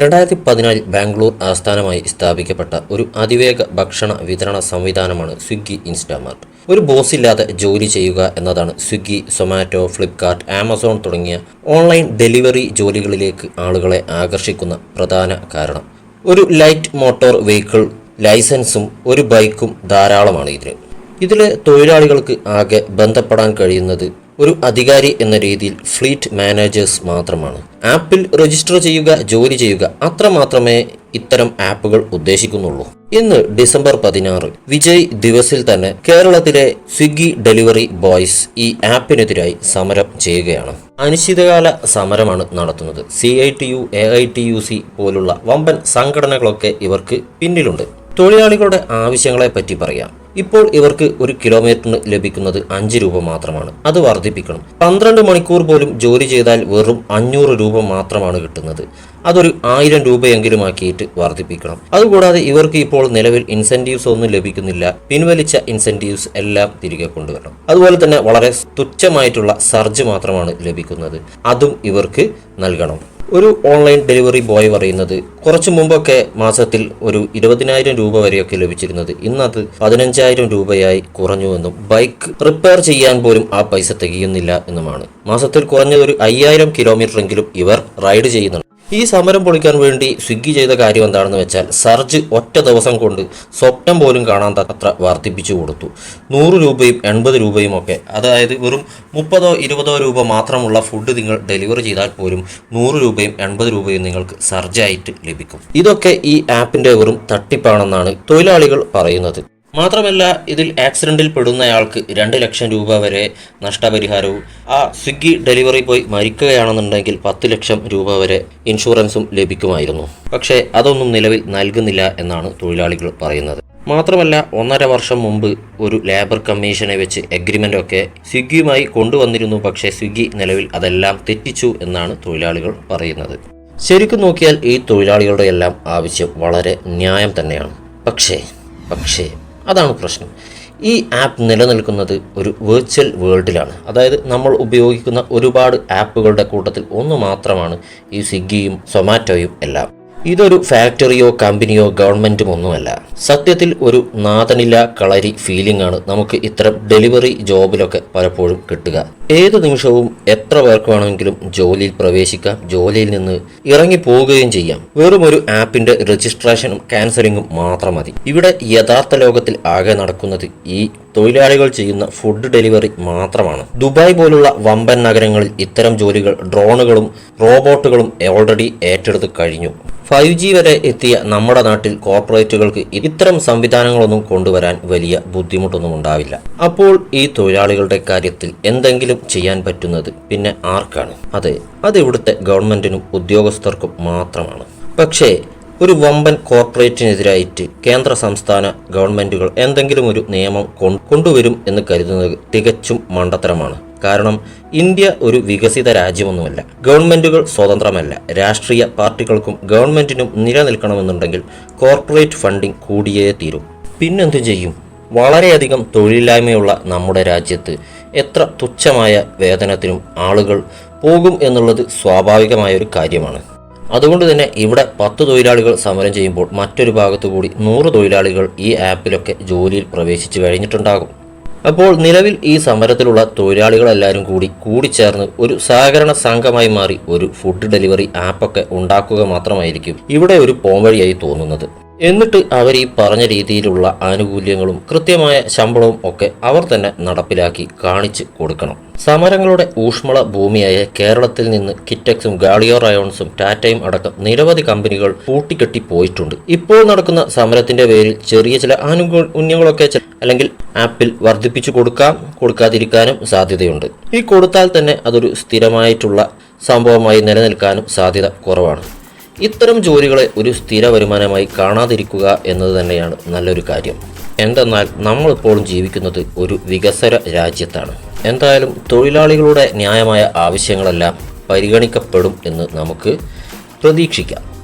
രണ്ടായിരത്തി പതിനാലിൽ ബാംഗ്ലൂർ ആസ്ഥാനമായി സ്ഥാപിക്കപ്പെട്ട ഒരു അതിവേഗ ഭക്ഷണ വിതരണ സംവിധാനമാണ് സ്വിഗ്ഗി ഇൻസ്റ്റാമാർട്ട്. ഒരു ബോസ് ഇല്ലാതെ ജോലി ചെയ്യുക എന്നതാണ് സ്വിഗ്ഗി സൊമാറ്റോ ഫ്ലിപ്കാർട്ട് ആമസോൺ തുടങ്ങിയ ഓൺലൈൻ ഡെലിവറി ജോലികളിലേക്ക് ആളുകളെ ആകർഷിക്കുന്ന പ്രധാന കാരണം. ഒരു ലൈറ്റ് മോട്ടോർ വെഹിക്കിൾ ലൈസൻസും ഒരു ബൈക്കും ധാരാളമാണ് ഇതിന് ഇതിലെ തൊഴിലാളികൾക്ക് ആകെ ബന്ധപ്പെടാൻ കഴിയുന്നത് ഒരു അധികാരി എന്ന രീതിയിൽ ഫ്ലീറ്റ് മാനേജേഴ്സ് മാത്രമാണ്. ആപ്പിൽ രജിസ്റ്റർ ചെയ്യുക ജോലി ചെയ്യുക അത്ര മാത്രമേ ഇത്തരം ആപ്പുകൾ ഉദ്ദേശിക്കുന്നുള്ളൂ. ഇന്ന് ഡിസംബർ പതിനാറ് വിജയ് ദിവസിൽ തന്നെ കേരളത്തിലെ സ്വിഗ്ഗി ഡെലിവറി ബോയ്സ് ഈ ആപ്പിനെതിരായി സമരം ചെയ്യുകയാണ്. അനിശ്ചിതകാല സമരമാണ് നടത്തുന്നത്. C I T U A I T U C പോലുള്ള വമ്പൻ സംഘടനകളൊക്കെ ഇവർക്ക് പിന്നിലുണ്ട്. തൊഴിലാളികളുടെ ആവശ്യങ്ങളെ പറ്റി പറയാം. ഇപ്പോൾ ഇവർക്ക് ഒരു കിലോമീറ്ററിന് ലഭിക്കുന്നത് അഞ്ച് രൂപ മാത്രമാണ്. അത് വർദ്ധിപ്പിക്കണം. പന്ത്രണ്ട് മണിക്കൂർ പോലും ജോലി ചെയ്താൽ വെറും അഞ്ഞൂറ് രൂപ മാത്രമാണ് കിട്ടുന്നത്. അതൊരു ആയിരം രൂപയെങ്കിലും ആക്കിയിട്ട് വർദ്ധിപ്പിക്കണം. അതുകൂടാതെ ഇവർക്ക് ഇപ്പോൾ നിലവിൽ ഇൻസെന്റീവ്സ് ഒന്നും ലഭിക്കുന്നില്ല. പിൻവലിച്ച ഇൻസെന്റീവ്സ് എല്ലാം തിരികെ കൊണ്ടുവരണം. അതുപോലെ തന്നെ വളരെ തുച്ഛമായിട്ടുള്ള സർജ് മാത്രമാണ് ലഭിക്കുന്നത്. അതും ഇവർക്ക് നൽകണം. ഒരു ഓൺലൈൻ ഡെലിവറി ബോയ് പറയുന്നത് കുറച്ചു മുമ്പൊക്കെ മാസത്തിൽ ഒരു ഇരുപതിനായിരം രൂപ വരെയൊക്കെ ലഭിച്ചിരുന്നത് ഇന്നത് പതിനഞ്ചായിരം രൂപയായി കുറഞ്ഞുവെന്നും ബൈക്ക് റിപ്പയർ ചെയ്യാൻ പോലും ആ പൈസ തികയുന്നില്ല എന്നുമാണ്. മാസത്തിൽ കുറഞ്ഞ ഒരു അയ്യായിരം കിലോമീറ്ററെങ്കിലും ഇവർ റൈഡ് ചെയ്യുന്നുണ്ട്. ഈ സമരം പൊളിക്കാൻ വേണ്ടി സ്വിഗ്ഗി ചെയ്ത കാര്യം എന്താണെന്ന് വെച്ചാൽ സർജ് ഒറ്റ ദിവസം കൊണ്ട് സ്വപ്നം പോലും കാണാൻ അത്ര വർദ്ധിപ്പിച്ചു കൊടുത്തു. നൂറ് രൂപയും എൺപത് രൂപയും ഒക്കെ അതായത് വെറും മുപ്പതോ ഇരുപതോ രൂപ മാത്രമുള്ള ഫുഡ് നിങ്ങൾ ഡെലിവറി ചെയ്താൽ പോലും നൂറ് രൂപയും എൺപത് രൂപയും നിങ്ങൾക്ക് സർജായിട്ട് ലഭിക്കും. ഇതൊക്കെ ഈ ആപ്പിന്റെ വെറും തട്ടിപ്പാണെന്നാണ് തൊഴിലാളികൾ പറയുന്നത്. മാത്രമല്ല ഇതിൽ ആക്സിഡന്റിൽ പെടുന്നയാൾക്ക് രണ്ട് ലക്ഷം രൂപ വരെ നഷ്ടപരിഹാരവും. ആ സ്വിഗ്ഗി ഡെലിവറി ബോയ് മരിക്കുകയാണെന്നുണ്ടെങ്കിൽ പത്ത് ലക്ഷം രൂപ വരെ ഇൻഷുറൻസും ലഭിക്കുമായിരുന്നു. പക്ഷേ അതൊന്നും നിലവിൽ നൽകുന്നില്ല എന്നാണ് തൊഴിലാളികൾ പറയുന്നത്. മാത്രമല്ല ഒന്നര വർഷം മുമ്പ് ഒരു ലേബർ കമ്മീഷനെ വെച്ച് എഗ്രിമെന്റ് ഒക്കെ സ്വിഗ്ഗിയുമായി കൊണ്ടുവന്നിരുന്നു. പക്ഷേ സ്വിഗ്ഗി നിലവിൽ അതെല്ലാം തെറ്റിച്ചു എന്നാണ് തൊഴിലാളികൾ പറയുന്നത്. ശരിക്കും നോക്കിയാൽ ഈ തൊഴിലാളികളുടെ എല്ലാം ആവശ്യം വളരെ ന്യായം തന്നെയാണ്. പക്ഷേ പക്ഷേ അതാണ് പ്രശ്നം. ഈ ആപ്പ് നിലനിൽക്കുന്നത് ഒരു വെർച്വൽ വേൾഡിലാണ് അതായത് നമ്മൾ ഉപയോഗിക്കുന്ന ഒരുപാട് ആപ്പുകളുടെ കൂട്ടത്തിൽ ഒന്ന് മാത്രമാണ് ഈ സ്വിഗ്ഗിയും സൊമാറ്റോയും എല്ലാം. ഇതൊരു ഫാക്ടറിയോ കമ്പനിയോ ഗവൺമെന്റും ഒന്നുമല്ല സത്യത്തിൽ ഒരു നാഥനില കളരി ഫീലിംഗ് ആണ് നമുക്ക് ഇത്തരം ഡെലിവറി ജോബിലൊക്കെ പലപ്പോഴും കിട്ടുക. ഏത് നിമിഷവും എത്ര പേർക്ക് വേണമെങ്കിലും ജോലിയിൽ പ്രവേശിക്കാം ജോലിയിൽ നിന്ന് ഇറങ്ങി പോവുകയും ചെയ്യാം. വെറും ഒരു ആപ്പിന്റെ രജിസ്ട്രേഷനും ക്യാൻസലിങ്ങും മാത്രം മതി. ഇവിടെ യഥാർത്ഥ ലോകത്തിൽ ആകെ നടക്കുന്നത് ഈ തൊഴിലാളികൾ ചെയ്യുന്ന ഫുഡ് ഡെലിവറി മാത്രമാണ്. ദുബായ് പോലുള്ള വമ്പൻ നഗരങ്ങളിൽ ഇത്തരം ജോലികൾ ഡ്രോണുകളും റോബോട്ടുകളും ഓൾറെഡി ഏറ്റെടുത്ത് കഴിഞ്ഞു. ഫൈവ് ജി വരെ എത്തിയ നമ്മുടെ നാട്ടിൽ കോർപ്പറേറ്റുകൾക്ക് ഇത്തരം സംവിധാനങ്ങളൊന്നും കൊണ്ടുവരാൻ വലിയ ബുദ്ധിമുട്ടൊന്നും ഉണ്ടാവില്ല. അപ്പോൾ ഈ തൊഴിലാളികളുടെ കാര്യത്തിൽ എന്തെങ്കിലും ചെയ്യാൻ പറ്റുന്നത് പിന്നെ ആർക്കാണ്? അതെ അത് ഇവിടുത്തെ ഗവൺമെന്റിനും ഉദ്യോഗസ്ഥർക്കും മാത്രമാണ്. പക്ഷേ ഒരു വമ്പൻ കോർപ്പറേറ്റിനെതിരായിട്ട് കേന്ദ്ര സംസ്ഥാന ഗവൺമെന്റുകൾ എന്തെങ്കിലും ഒരു നിയമം കൊണ്ടുവരും എന്ന് കരുതുന്നത് തികച്ചും മണ്ടത്തരമാണ്. കാരണം ഇന്ത്യ ഒരു വികസിത രാജ്യമൊന്നുമല്ല. ഗവൺമെന്റുകൾ സ്വതന്ത്രമല്ല. രാഷ്ട്രീയ പാർട്ടികൾക്കും ഗവൺമെന്റിനും നിലനിൽക്കണമെന്നുണ്ടെങ്കിൽ കോർപ്പറേറ്റ് ഫണ്ടിംഗ് കൂടിയേ തീരും. പിന്നെന്തു ചെയ്യും? വളരെയധികം തൊഴിലില്ലായ്മയുള്ള നമ്മുടെ രാജ്യത്ത് എത്ര തുച്ഛമായ വേതനത്തിനും ആളുകൾ പോകും എന്നുള്ളത് സ്വാഭാവികമായ ഒരു കാര്യമാണ്. അതുകൊണ്ട് തന്നെ ഇവിടെ പത്ത് തൊഴിലാളികൾ സമരം ചെയ്യുമ്പോൾ മറ്റൊരു ഭാഗത്തു കൂടി നൂറ് തൊഴിലാളികൾ ഈ ആപ്പിലൊക്കെ ജോലിയിൽ പ്രവേശിച്ചു കഴിഞ്ഞിട്ടുണ്ടാകും. അപ്പോൾ നിലവിൽ ഈ സമരത്തിലുള്ള തൊഴിലാളികളെല്ലാവരും കൂടി കൂടിച്ചേർന്ന് ഒരു സഹകരണ സംഘമായി മാറി ഒരു ഫുഡ് ഡെലിവറി ആപ്പൊക്കെ ഉണ്ടാക്കുക മാത്രമായിരിക്കും ഇവിടെ ഒരു പോംവഴിയായി തോന്നുന്നത്. എന്നിട്ട് അവർ ഈ പറഞ്ഞ രീതിയിലുള്ള ആനുകൂല്യങ്ങളും കൃത്യമായ ശമ്പളവും ഒക്കെ അവർ തന്നെ നടപ്പിലാക്കി കാണിച്ചു കൊടുക്കണം. സമരങ്ങളുടെ ഊഷ്മള ഭൂമിയായ കേരളത്തിൽ നിന്ന് കിറ്റക്സും ഗാളിയോ റയോൺസും ടാറ്റയും അടക്കം നിരവധി കമ്പനികൾ പൂട്ടിക്കെട്ടി പോയിട്ടുണ്ട്. ഇപ്പോൾ നടക്കുന്ന സമരത്തിന്റെ പേരിൽ ചെറിയ ചില ആനുകൂല്യങ്ങളൊക്കെ അല്ലെങ്കിൽ ആപ്പിൽ വർദ്ധിപ്പിച്ചു കൊടുക്കാം കൊടുക്കാതിരിക്കാനും സാധ്യതയുണ്ട്. ഈ കൊടുത്താൽ തന്നെ അതൊരു സ്ഥിരമായിട്ടുള്ള സംഭവമായി നിലനിൽക്കാനും സാധ്യത കുറവാണ്. ഇത്തരം ജോലികളെ ഒരു സ്ഥിര വരുമാനമായി കാണാതിരിക്കുക എന്നത് തന്നെയാണ് നല്ലൊരു കാര്യം. എന്തെന്നാൽ നമ്മളിപ്പോഴും ജീവിക്കുന്നത് ഒരു വികസന രാജ്യത്താണ്. എന്തായാലും തൊഴിലാളികളുടെ ന്യായമായ ആവശ്യങ്ങളെല്ലാം പരിഗണിക്കപ്പെടും എന്ന് നമുക്ക് പ്രതീക്ഷിക്കാം.